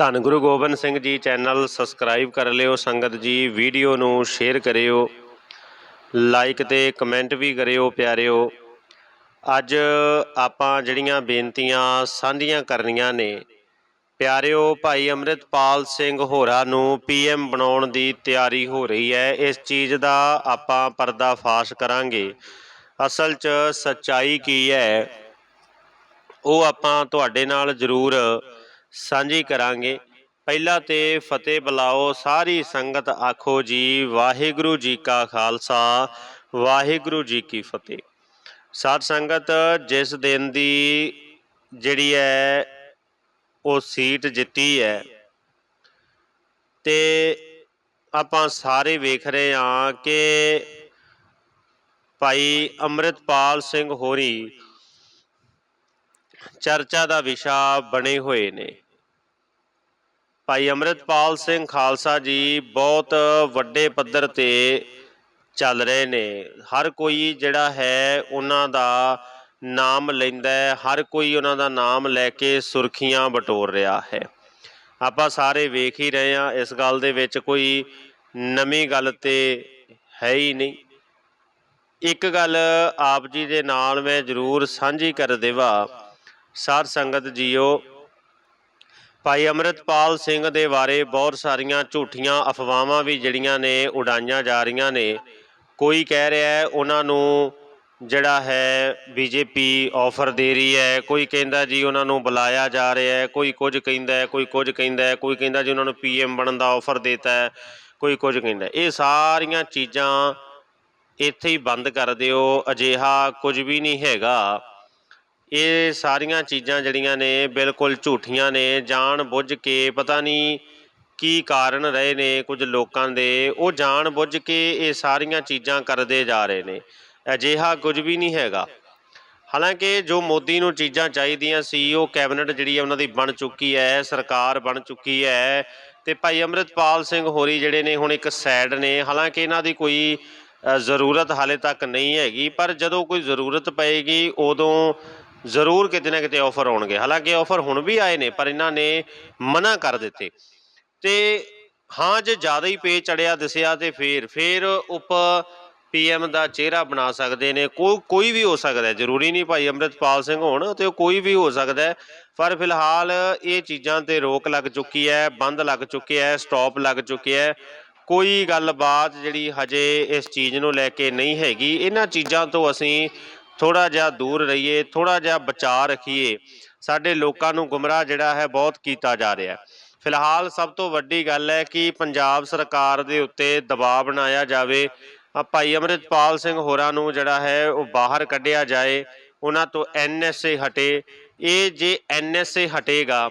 ਧੰਨ Guru Gobind Singh ji channel subscribe ਕਰ ਲਿਓ, ਸੰਗਤ ਜੀ ਵੀਡੀਓ ਨੂੰ ਸ਼ੇਅਰ ਕਰਿਓ ਲਾਈਕ ਤੇ ਕਮੈਂਟ ਵੀ ਕਰਿਓ ਪਿਆਰਿਓ। ਅੱਜ ਆਪਾਂ ਜਿਹੜੀਆਂ ਬੇਨਤੀਆਂ ਸਾਂਝੀਆਂ ਕਰਨੀਆਂ ਨੇ, ਪਿਆਰਿਓ ਭਾਈ ਅੰਮ੍ਰਿਤਪਾਲ ਸਿੰਘ ਹੋਰਾਂ ਨੂੰ ਪੀਐਮ ਬਣਾਉਣ ਦੀ ਤਿਆਰੀ ਹੋ ਰਹੀ ਹੈ, ਇਸ ਚੀਜ਼ ਦਾ ਆਪਾਂ ਪਰਦਾਫਾਸ਼ ਕਰਾਂਗੇ। ਅਸਲ 'ਚ ਸੱਚਾਈ ਕੀ ਹੈ, ਉਹ ਆਪਾਂ ਤੁਹਾਡੇ ਨਾਲ ਜ਼ਰੂਰ ਸਾਂਝੀ ਕਰਾਂਗੇ। ਪਹਿਲਾਂ ਤੇ ਫਤਿਹ ਬੁਲਾਓ, ਸਾਰੀ ਸੰਗਤ ਆਖੋ ਜੀ, ਵਾਹਿਗੁਰੂ ਜੀ ਕਾ ਖਾਲਸਾ, ਵਾਹਿਗੁਰੂ ਜੀ ਕੀ ਫਤਿਹ। ਸਾਧ ਸੰਗਤ, ਜਿਸ ਦਿਨ ਦੀ ਜਿਹੜੀ ਹੈ ਉਹ ਸੀਟ ਜਿੱਤੀ ਹੈ ਤੇ ਆਪਾਂ ਸਾਰੇ ਵੇਖ ਰਹੇ ਹਾਂ ਕਿ ਭਾਈ ਅੰਮ੍ਰਿਤਪਾਲ ਸਿੰਘ ਹੋਰੀ ਚਰਚਾ ਦਾ ਵਿਸ਼ਾ ਬਣੇ ਹੋਏ ਨੇ। ਭਾਈ ਅੰਮ੍ਰਿਤਪਾਲ ਸਿੰਘ ਖਾਲਸਾ ਜੀ ਬਹੁਤ ਵੱਡੇ ਪੱਧਰ ਤੇ ਚੱਲ ਰਹੇ ਨੇ। ਹਰ ਕੋਈ ਜਿਹੜਾ ਹੈ ਉਹਨਾਂ ਦਾ ਨਾਮ ਲੈਂਦਾ ਹੈ, ਹਰ ਕੋਈ ਉਹਨਾਂ ਦਾ ਨਾਮ ਲੈ ਕੇ ਸੁਰਖੀਆਂ ਬਟੋਰ ਰਿਹਾ ਹੈ। ਆਪਾਂ ਸਾਰੇ ਵੇਖ ਹੀ ਰਹੇ ਹਾਂ, ਇਸ ਗੱਲ ਦੇ ਵਿੱਚ ਕੋਈ ਨਵੀਂ ਗੱਲ ਤੇ ਹੈ ਹੀ ਨਹੀਂ। ਇੱਕ ਗੱਲ ਆਪ ਜੀ ਦੇ ਨਾਲ ਮੈਂ ਜ਼ਰੂਰ ਸਾਂਝੀ ਕਰ ਦੇਵਾ। ਸਾਧ ਸੰਗਤ ਜੀਓ ਭਾਈ ਅੰਮ੍ਰਿਤਪਾਲ ਸਿੰਘ ਦੇ ਬਾਰੇ ਬਹੁਤ ਸਾਰੀਆਂ ਝੂਠੀਆਂ ਅਫਵਾਹਾਂ ਵੀ ਜਿਹੜੀਆਂ ਨੇ ਉਡਾਈਆਂ ਜਾ ਰਹੀਆਂ ਨੇ। ਕੋਈ ਕਹਿ ਰਿਹਾ ਹੈ, ਉਹਨਾਂ ਨੂੰ ਜਿਹੜਾ ਹੈ ਬੀਜੇਪੀ ਆਫਰ ਦੇ ਰਹੀ ਹੈ, ਕੋਈ ਕਹਿੰਦਾ ਜੀ ਉਹਨਾਂ ਨੂੰ ਬੁਲਾਇਆ ਜਾ ਰਿਹਾ ਹੈ, ਕੋਈ ਕੁਝ ਕਹਿੰਦਾ ਹੈ, ਕੋਈ ਕੁਝ ਕਹਿੰਦਾ ਹੈ, ਕੋਈ ਕਹਿੰਦਾ ਜੀ ਉਹਨਾਂ ਨੂੰ ਪੀਐਮ ਬਣਨ ਦਾ ਆਫਰ ਦਿੱਤਾ ਹੈ, ਕੋਈ ਕੁਝ ਕਹਿੰਦਾ ਇਹ ਸਾਰੀਆਂ ਚੀਜ਼ਾਂ ਇੱਥੇ ਹੀ ਬੰਦ ਕਰ ਦਿਓ, ਅਜਿਹਾ ਕੁਝ ਵੀ ਨਹੀਂ ਹੈਗਾ। ਇਹ ਸਾਰੀਆਂ ਚੀਜ਼ਾਂ ਜਿਹੜੀਆਂ ਨੇ ਬਿਲਕੁਲ ਝੂਠੀਆਂ ਨੇ, ਜਾਣ ਬੁੱਝ ਕੇ ਪਤਾ ਨਹੀਂ ਕੀ ਕਾਰਨ ਰਹੇ ਨੇ ਕੁਝ ਲੋਕਾਂ ਦੇ। ਉਹ ਜਾਣ ਬੁੱਝ ਕੇ ਇਹ ਸਾਰੀਆਂ ਚੀਜ਼ਾਂ ਕਰਦੇ ਜਾ ਰਹੇ ਨੇ। ਅਜਿਹਾ ਕੁਝ ਵੀ ਨਹੀਂ ਹੈਗਾ। ਹਾਲਾਂਕਿ ਜੋ ਮੋਦੀ ਨੂੰ ਚੀਜ਼ਾਂ ਚਾਹੀਦੀਆਂ ਸੀ, ਉਹ ਕੈਬਨਿਟ ਜਿਹੜੀ ਹੈ ਉਹਨਾਂ ਦੀ ਬਣ ਚੁੱਕੀ ਹੈ, ਸਰਕਾਰ ਬਣ ਚੁੱਕੀ ਹੈ ਤੇ ਭਾਈ ਅੰਮ੍ਰਿਤਪਾਲ ਸਿੰਘ ਹੋਰੀ ਜਿਹੜੇ ਨੇ ਹੁਣ ਇੱਕ ਸਾਈਡ ਨੇ। ਹਾਲਾਂਕਿ ਇਹਨਾਂ ਦੀ ਕੋਈ ਜ਼ਰੂਰਤ ਹਾਲੇ ਤੱਕ ਨਹੀਂ ਹੈਗੀ, ਪਰ ਜਦੋਂ ਕੋਈ ਜ਼ਰੂਰਤ ਪਏਗੀ, ਉਦੋਂ ਜ਼ਰੂਰ ਕਿਤੇ ਨਾ ਕਿਤੇ ਆਫਰ ਆਉਣਗੇ। ਹਾਲਾਂਕਿ ਆਫਰ ਹੁਣ ਵੀ ਆਏ ਨੇ, ਪਰ ਇਹਨਾਂ ਨੇ ਮਨਾ ਕਰ ਦਿੱਤੇ। ਤੇ ਹਾਂ, ਜੇ ਜ਼ਿਆਦਾ ਹੀ ਪੇ ਚੜਿਆ ਦਿਸਿਆ ਤੇ ਫੇਰ ਫੇਰ ਉਪ ਪੀਐਮ ਦਾ ਚਿਹਰਾ ਬਣਾ ਸਕਦੇ ਨੇ। ਕੋਈ ਕੋਈ ਵੀ ਹੋ ਸਕਦਾ ਜ਼ਰੂਰੀ ਨਹੀਂ ਭਾਈ ਅੰਮ੍ਰਿਤਪਾਲ ਸਿੰਘ ਹੋਣ ਤੇ ਉਹ ਕੋਈ ਵੀ ਹੋ ਸਕਦਾ ਪਰ ਫਿਲਹਾਲ ਇਹ ਚੀਜ਼ਾਂ ਤੇ ਰੋਕ ਲੱਗ ਚੁੱਕੀ ਹੈ, ਬੰਦ ਲੱਗ ਚੁੱਕਿਆ ਹੈ ਸਟਾਪ ਲੱਗ ਚੁੱਕਿਆ ਹੈ। ਕੋਈ ਗੱਲਬਾਤ ਜਿਹੜੀ ਹਜੇ ਇਸ ਚੀਜ਼ ਨੂੰ ਲੈ ਕੇ ਨਹੀਂ ਹੈਗੀ। ਇਹਨਾਂ ਚੀਜ਼ਾਂ ਤੋਂ ਅਸੀਂ ਥੋੜਾ ਜਿਹਾ ਦੂਰ ਰਹੀਏ ਥੋੜਾ ਜਿਹਾ ਬਚਾਅ ਰੱਖੀਏ, ਸਾਡੇ ਲੋਕਾਂ ਨੂੰ ਗੁੰਮਰਾਹ ਜਿਹੜਾ ਹੈ ਬਹੁਤ ਕੀਤਾ ਜਾ ਰਿਹਾ। ਹੈ ਫਿਲਹਾਲ ਸਭ ਤੋਂ ਵੱਡੀ ਗੱਲ ਹੈ ਕਿ ਪੰਜਾਬ ਸਰਕਾਰ ਦੇ ਉੱਤੇ ਦਬਾਅ ਬਣਾਇਆ ਜਾਵੇ। ਭਾਈ ਅੰਮ੍ਰਿਤਪਾਲ ਸਿੰਘ ਹੋਰਾਂ ਨੂੰ ਜਿਹੜਾ ਹੈ ਉਹ ਬਾਹਰ ਕੱਢਿਆ ਜਾਏ, ਉਹਨਾਂ ਤੋਂ ਐਨਐਸਏ ਹਟੇ। ਇਹ ਜੇ ਐਨਐਸਏ ਹਟੇਗਾ,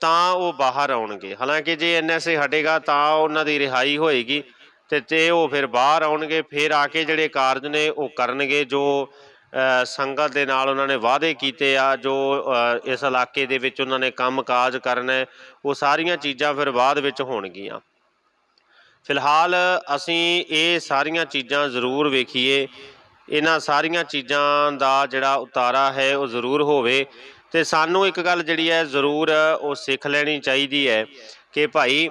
ਤਾਂ ਉਹ ਬਾਹਰ ਆਉਣਗੇ। ਹਾਲਾਂਕਿ ਜੇ ਐਨਐਸਏ ਹਟੇਗਾ, ਤਾਂ ਉਹਨਾਂ ਦੀ ਰਿਹਾਈ ਹੋਏਗੀ ਤੇ ਤੇ ਉਹ ਫਿਰ ਬਾਹਰ ਆਉਣਗੇ, ਫਿਰ ਆ ਕੇ ਜਿਹੜੇ ਕਾਰਜ ਨੇ ਉਹ ਕਰਨਗੇ, ਜੋ ਸੰਗਤ ਦੇ ਨਾਲ ਉਹਨਾਂ ਨੇ ਵਾਅਦੇ ਕੀਤੇ ਆ, ਜੋ ਇਸ ਇਲਾਕੇ ਦੇ ਵਿੱਚ ਉਹਨਾਂ ਨੇ ਕੰਮ-ਕਾਜ ਕਰਨਾ, ਉਹ ਸਾਰੀਆਂ ਚੀਜ਼ਾਂ ਫਿਰ ਬਾਅਦ ਵਿੱਚ ਹੋਣਗੀਆਂ। ਫਿਲਹਾਲ ਅਸੀਂ ਇਹ ਸਾਰੀਆਂ ਚੀਜ਼ਾਂ ਜ਼ਰੂਰ ਵੇਖੀਏ। ਇਹਨਾਂ ਸਾਰੀਆਂ ਚੀਜ਼ਾਂ ਦਾ ਜਿਹੜਾ ਉਤਾਰਾ ਹੈ, ਉਹ ਜ਼ਰੂਰ ਹੋਵੇ। ਤੇ ਸਾਨੂੰ ਇੱਕ ਗੱਲ ਜਿਹੜੀ ਹੈ, ਜ਼ਰੂਰ ਉਹ ਸਿੱਖ ਲੈਣੀ ਚਾਹੀਦੀ ਹੈ ਕਿ ਭਾਈ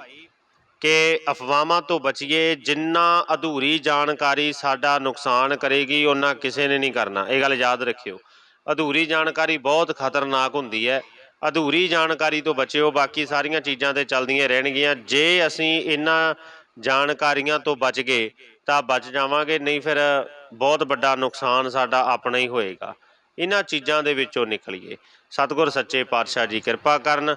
ਕਿ ਅਫਵਾਹਾਂ ਤੋਂ ਬਚੀਏ, ਜਿੰਨਾ ਅਧੂਰੀ ਜਾਣਕਾਰੀ ਸਾਡਾ ਨੁਕਸਾਨ ਕਰੇਗੀ ਉਹਨਾਂ ਕਿਸੇ ਨੇ ਨਹੀਂ ਕਰਨਾ। ਇਹ ਗੱਲ ਯਾਦ ਰੱਖਿਓ। ਅਧੂਰੀ ਜਾਣਕਾਰੀ ਬਹੁਤ ਖਤਰਨਾਕ ਹੁੰਦੀ ਹੈ। ਅਧੂਰੀ ਜਾਣਕਾਰੀ ਤੋਂ ਬਚਿਓ, ਬਾਕੀ ਸਾਰੀਆਂ ਚੀਜ਼ਾਂ ਤੇ ਚੱਲਦੀਆਂ ਰਹਿਣਗੀਆਂ। ਜੇ ਅਸੀਂ ਇਹਨਾਂ ਜਾਣਕਾਰੀਆਂ ਤੋਂ ਬਚ ਗਏ, ਤਾਂ ਬਚ ਜਾਵਾਂਗੇ, ਨਹੀਂ ਫਿਰ ਬਹੁਤ ਵੱਡਾ ਨੁਕਸਾਨ ਸਾਡਾ ਆਪਣਾ ਹੀ ਹੋਏਗਾ। ਇਹਨਾਂ ਚੀਜ਼ਾਂ ਦੇ ਵਿੱਚੋਂ ਨਿਕਲੀਏ। ਸਤਿਗੁਰ ਸੱਚੇ ਪਾਤਸ਼ਾਹ ਜੀ ਕਿਰਪਾ ਕਰਨ।